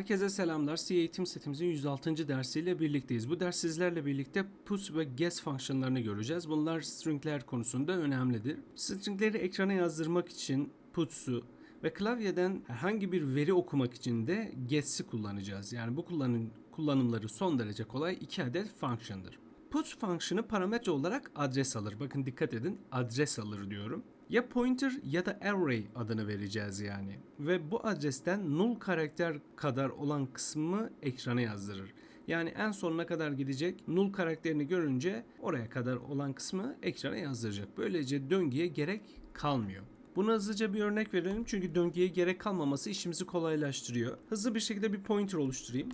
Herkese selamlar. C eğitim setimizin 106. dersiyle birlikteyiz. Bu ders sizlerle birlikte put ve guess fonksiyonlarını göreceğiz. Bunlar stringler konusunda önemlidir. Stringleri ekrana yazdırmak için puts'u ve klavyeden herhangi bir veri okumak için de guess'i kullanacağız. Yani bu kullanım, kullanımları son derece kolay iki adet fonksiyondur. Put fonksiyonu parametre olarak adres alır. Bakın dikkat edin adres alır diyorum. Ya pointer ya da array adını vereceğiz yani. Ve bu adresten null karakter kadar olan kısmı ekrana yazdırır. Yani en sonuna kadar gidecek null karakterini görünce oraya kadar olan kısmı ekrana yazdıracak. Böylece döngüye gerek kalmıyor. Buna hızlıca bir örnek verelim çünkü döngüye gerek kalmaması işimizi kolaylaştırıyor. Hızlı bir şekilde bir pointer oluşturayım.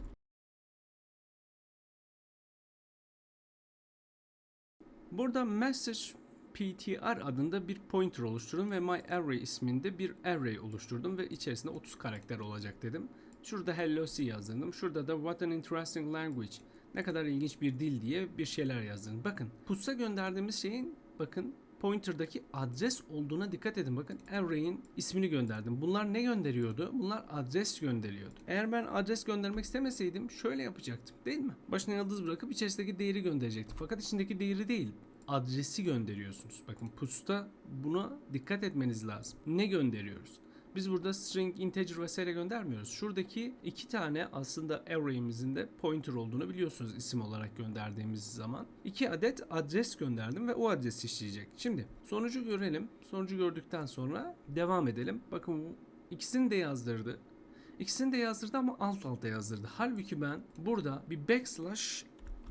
Burada message ptr adında bir pointer oluşturdum ve myArray isminde bir array oluşturdum ve içerisinde 30 karakter olacak dedim. Şurada hello C yazdırdım. Şurada da what an interesting language. Ne kadar ilginç bir dil diye bir şeyler yazdım. Bakın putsa gönderdiğimiz şeyin bakın pointer'daki adres olduğuna dikkat edin. Bakın array'in ismini gönderdim. Bunlar ne gönderiyordu? Bunlar adres gönderiyordu. Eğer ben adres göndermek istemeseydim şöyle yapacaktım değil mi? Başına yıldız bırakıp içerisindeki değeri gönderecektim. Fakat içindeki değeri değil adresi gönderiyorsunuz. Bakın pusta buna dikkat etmeniz lazım. Ne gönderiyoruz? Biz burada string, integer vesaire göndermiyoruz. Şuradaki iki tane aslında array'imizin de pointer olduğunu biliyorsunuz isim olarak gönderdiğimiz zaman. İki adet adres gönderdim ve o adres işleyecek. Şimdi sonucu görelim. Sonucu gördükten sonra devam edelim. Bakın ikisini de yazdırdı. İkisini de yazdırdı ama alt alta yazdırdı. Halbuki ben burada bir backslash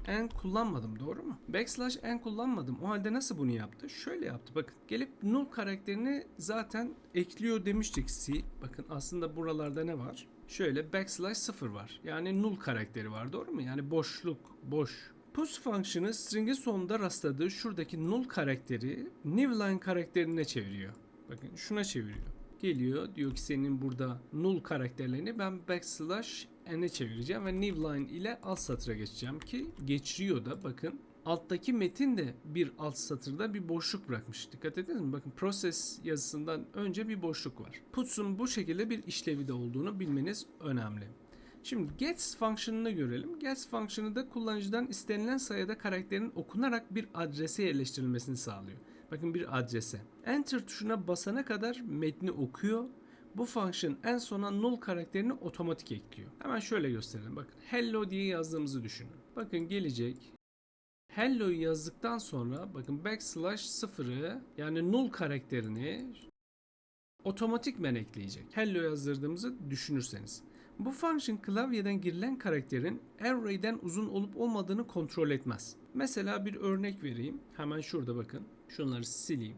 n kullanmadım doğru mu? Backslash n kullanmadım. O halde nasıl bunu yaptı? Şöyle yaptı. Bakın gelip null karakterini zaten ekliyor demiştik C. Bakın aslında buralarda ne var? Şöyle backslash 0 var. Yani null karakteri var doğru mu? Yani boşluk, boş. Pus fonksiyonu string'in sonunda rastladığı şuradaki null karakteri new line karakterine çeviriyor. Bakın şuna çeviriyor. Geliyor diyor ki senin burada null karakterlerini ben backslash n'e çevireceğim ve new line ile alt satıra geçeceğim ki geçiriyor da bakın alttaki metin de bir alt satırda bir boşluk bırakmış. Dikkat ettiniz mi? Bakın process yazısından önce bir boşluk var. Puts'un bu şekilde bir işlevi de olduğunu bilmeniz önemli. Şimdi gets fonksiyonunu görelim. Gets fonksiyonu da kullanıcıdan istenilen sayıda karakterin okunarak bir adrese yerleştirilmesini sağlıyor. Bakın bir adrese. Enter tuşuna basana kadar metni okuyor. Bu function en sona null karakterini otomatik ekliyor. Hemen şöyle gösterelim. Bakın hello diye yazdığımızı düşünün. Bakın gelecek. Hello'yu yazdıktan sonra bakın backslash sıfırı yani null karakterini otomatikmen ekleyecek. Hello yazdırdığımızı düşünürseniz. Bu function klavyeden girilen karakterin array'den uzun olup olmadığını kontrol etmez. Mesela bir örnek vereyim. Hemen şurada bakın. Şunları sileyim.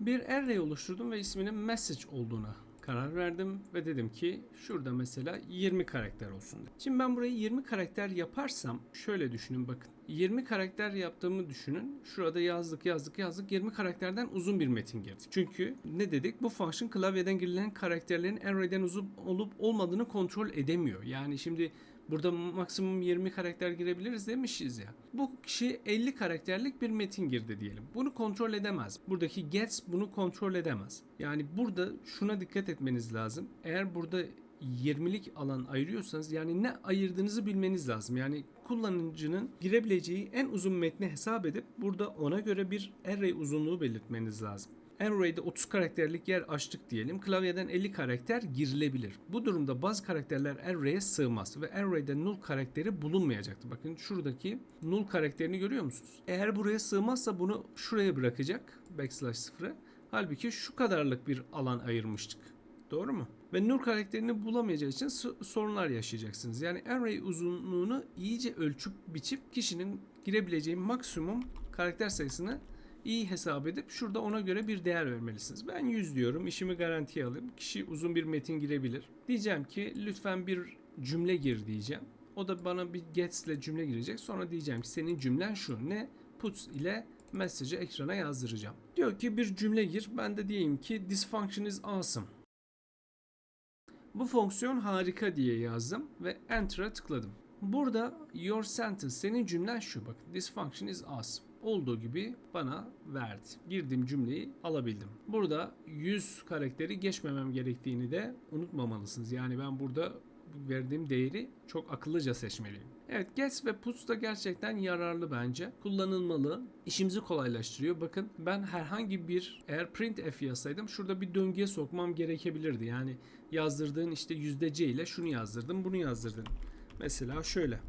Bir array oluşturdum ve isminin message olduğuna karar verdim ve dedim ki şurada mesela 20 karakter olsun. Şimdi ben burayı 20 karakter yaparsam şöyle düşünün bakın. 20 karakter yaptığımı düşünün. Şurada yazdık yazdık yazdık 20 karakterden uzun bir metin girdi. Çünkü ne dedik? Bu function klavyeden girilen karakterlerin array'den uzun olup olmadığını kontrol edemiyor. Yani şimdi Burada maksimum 20 karakter girebiliriz demişiz ya. Bu kişi 50 karakterlik bir metin girdi diyelim. Bunu kontrol edemez. Buradaki gets bunu kontrol edemez. Yani burada şuna dikkat etmeniz lazım. Eğer burada 20'lik alan ayırıyorsanız yani ne ayırdığınızı bilmeniz lazım. Yani kullanıcının girebileceği en uzun metni hesap edip burada ona göre bir array uzunluğu belirtmeniz lazım. Array'de 30 karakterlik yer açtık diyelim. Klavyeden 50 karakter girilebilir. Bu durumda bazı karakterler array'e sığmaz ve array'de null karakteri bulunmayacaktı. Bakın şuradaki null karakterini görüyor musunuz? Eğer buraya sığmazsa bunu şuraya bırakacak. Backslash 0'ı. Halbuki şu kadarlık bir alan ayırmıştık. Doğru mu? Ve nur karakterini bulamayacağı için sorunlar yaşayacaksınız. Yani array uzunluğunu iyice ölçüp biçip kişinin girebileceği maksimum karakter sayısını iyi hesap edip şurada ona göre bir değer vermelisiniz. Ben 100 diyorum. işimi garantiye alayım. Kişi uzun bir metin girebilir. Diyeceğim ki lütfen bir cümle gir diyeceğim. O da bana bir gets ile cümle girecek. Sonra diyeceğim ki senin cümlen şu. Ne? Puts ile mesajı ekrana yazdıracağım. Diyor ki bir cümle gir. Ben de diyeyim ki this function is awesome. Bu fonksiyon harika diye yazdım ve enter'a tıkladım. Burada your sentence senin cümlen şu bak. This function is awesome. Olduğu gibi bana verdi. Girdiğim cümleyi alabildim. Burada 100 karakteri geçmemem gerektiğini de unutmamalısınız. Yani ben burada verdiğim değeri çok akıllıca seçmeliyim. Evet gets ve puts da gerçekten yararlı bence. Kullanılmalı. İşimizi kolaylaştırıyor. Bakın ben herhangi bir eğer printf yazsaydım şurada bir döngüye sokmam gerekebilirdi. Yani yazdırdığın işte yüzde c ile şunu yazdırdım bunu yazdırdım. Mesela şöyle.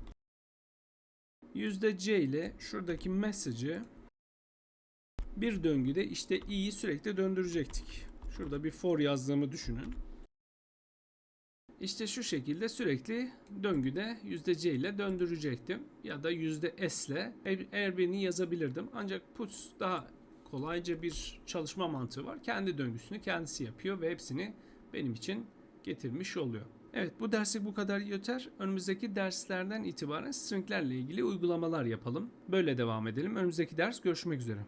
C ile şuradaki message'ı bir döngüde işte i'yi sürekli döndürecektik. Şurada bir for yazdığımı düşünün. İşte şu şekilde sürekli döngüde %C ile döndürecektim. Ya da %S ile eğer birini yazabilirdim. Ancak puts daha kolayca bir çalışma mantığı var. Kendi döngüsünü kendisi yapıyor ve hepsini benim için getirmiş oluyor. Evet bu derslik bu kadar yeter. Önümüzdeki derslerden itibaren stringlerle ilgili uygulamalar yapalım. Böyle devam edelim. Önümüzdeki ders görüşmek üzere.